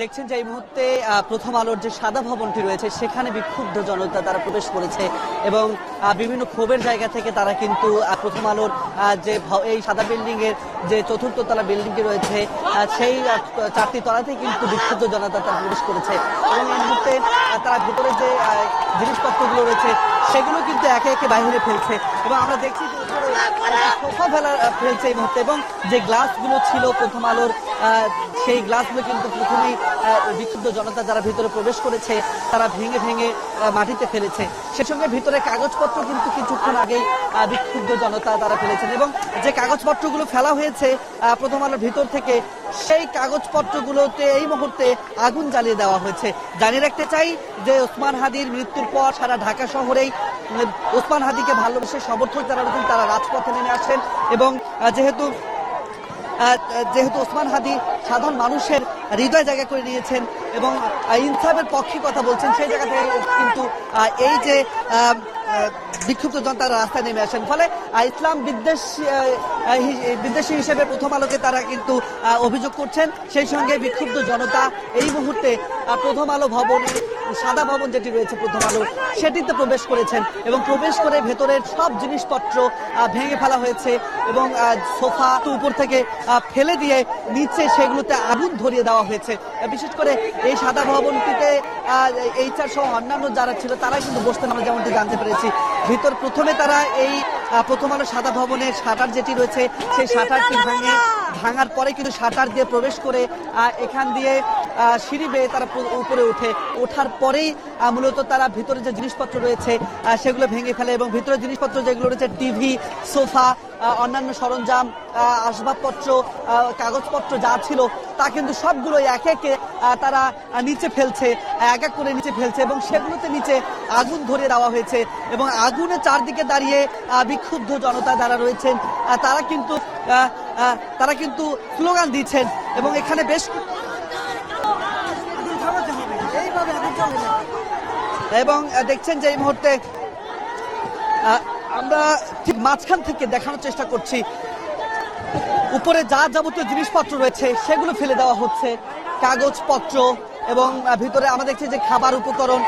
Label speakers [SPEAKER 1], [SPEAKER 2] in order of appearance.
[SPEAKER 1] দেখছেন যে এই মুহূর্তে প্রথম আলোর যে সাদা ভবনটি রয়েছে, সেখানে বিক্ষুব্ধ জনতা তারা প্রবেশ করেছে এবং বিভিন্ন ক্ষোভের জায়গা থেকে তারা কিন্তু প্রথম আলোর যে এই সাদা বিল্ডিং এর যে চতুর্থ তলা বিল্ডিংটি রয়েছে সেই চারটি তলাতে কিন্তু বিক্ষুব্ধ জনতা তারা প্রবেশ করেছে। এবং এই মুহূর্তে তারা ভিতরে যে জিনিসপত্রগুলো রয়েছে, সেগুলো কিন্তু একে একে বাইরে ফেলছে। এবং আমরা দেখছি সোফা ফেলা ফেলছে এই মুহূর্তে এবং যে গ্লাসগুলো ছিল প্রথম আলোর সেই গ্লাসগুলো কিন্তু প্রথমেই বিক্ষুব্ধ জনতা যারা ভিতরে প্রবেশ করেছে, তারা ভেঙে ভেঙে মাটিতে ফেলেছে। সে সঙ্গে ভিতরে কাগজপত্র কিন্তু কিছুক্ষণ আগেই বিক্ষুব্ধ জনতা তারা ফেলেছেন এবং যে কাগজপত্রগুলো ফেলা হয়েছে প্রথম আলোর ভিতর থেকে, সেই কাগজপত্রগুলোতে এই মুহূর্তে আগুন জ্বালিয়ে দেওয়া হয়েছে। জানিয়ে রাখতে চাই যে ওসমান হাদির মৃত্যুর পর সারা ঢাকা শহরেই ওসমান হাদিকে ভালোবেসে সমর্থক যারা রয়েছেন, তারা রাজপথে নেমে আসেন এবং যেহেতু যেহেতু ওসমান হাদি সাধারণ মানুষের হৃদয় জায়গা করে নিয়েছেন এবং ইনসাফের পক্ষে কথা বলছেন, সেই জায়গা থেকে কিন্তু এই যে বিক্ষুব্ধ জনতা রাস্তায় নেমে আসেন। ফলে ইসলাম বিদ্বেষ বিদ্বেষী হিসেবে প্রথম আলোকে তারা কিন্তু অভিযোগ করছেন। সেই সঙ্গে বিক্ষুব্ধ জনতা এই মুহূর্তে প্রথম আলো ভবনে, সাদা ভবন যেটি রয়েছে প্রথম আলো, সেটিতে প্রবেশ করেছেন এবং প্রবেশ করে ভেতরের সব জিনিসপত্র ভেঙে ফেলা হয়েছে এবং সোফা উপর থেকে ফেলে দিয়ে নিচে সেগুলোতে আগুন ধরিয়ে দেওয়া হয়েছে। বিশেষ করে এই সাদা ভবনটিতে এইচআর সহ অন্যান্য যারা ছিল তারা কিন্তু বসতেন আমরা যেমনটি জানতে পেরেছি। ভিতর প্রথমে তারা এই প্রথম আলো সাদা ভবনের শাটার যেটি রয়েছে, সেই শাটারটি ভাঙে। ভাঙার পরে কিন্তু শাটার দিয়ে প্রবেশ করে এখান দিয়ে সিঁড়ি বেয়ে তারা উপরে ওঠে ওঠার পরেই মূলত তারা ভিতরে যে জিনিসপত্র রয়েছে সেগুলো ভেঙে ফেলে এবং ভিতরে জিনিসপত্র যেগুলো রয়েছে, টিভি, সোফা অন্যান্য সরঞ্জাম আসবাবপত্র কাগজপত্র যা ছিল, তা কিন্তু সবগুলো একে একে তারা নিচে ফেলছে, এক এক করে নিচে ফেলছে এবং সেগুলোতে নিচে আগুন ধরে দেওয়া হয়েছে এবং আগুনের চারদিকে দাঁড়িয়ে বিক্ষুব্ধ জনতা যারা রয়েছেন তারা কিন্তু তারা কিন্তু স্লোগান দিচ্ছেন এবং এখানে বেশ এবং দেখছেন যে এই মুহূর্তে আমরা ঠিক মাঝখান থেকে দেখানোর চেষ্টা করছি। উপরে যা যাবতীয় জিনিসপত্র রয়েছে, সেগুলো ফেলে দেওয়া হচ্ছে। কাগজপত্র এবং ভিতরে আমরা দেখছি যে খাবার উপকরণ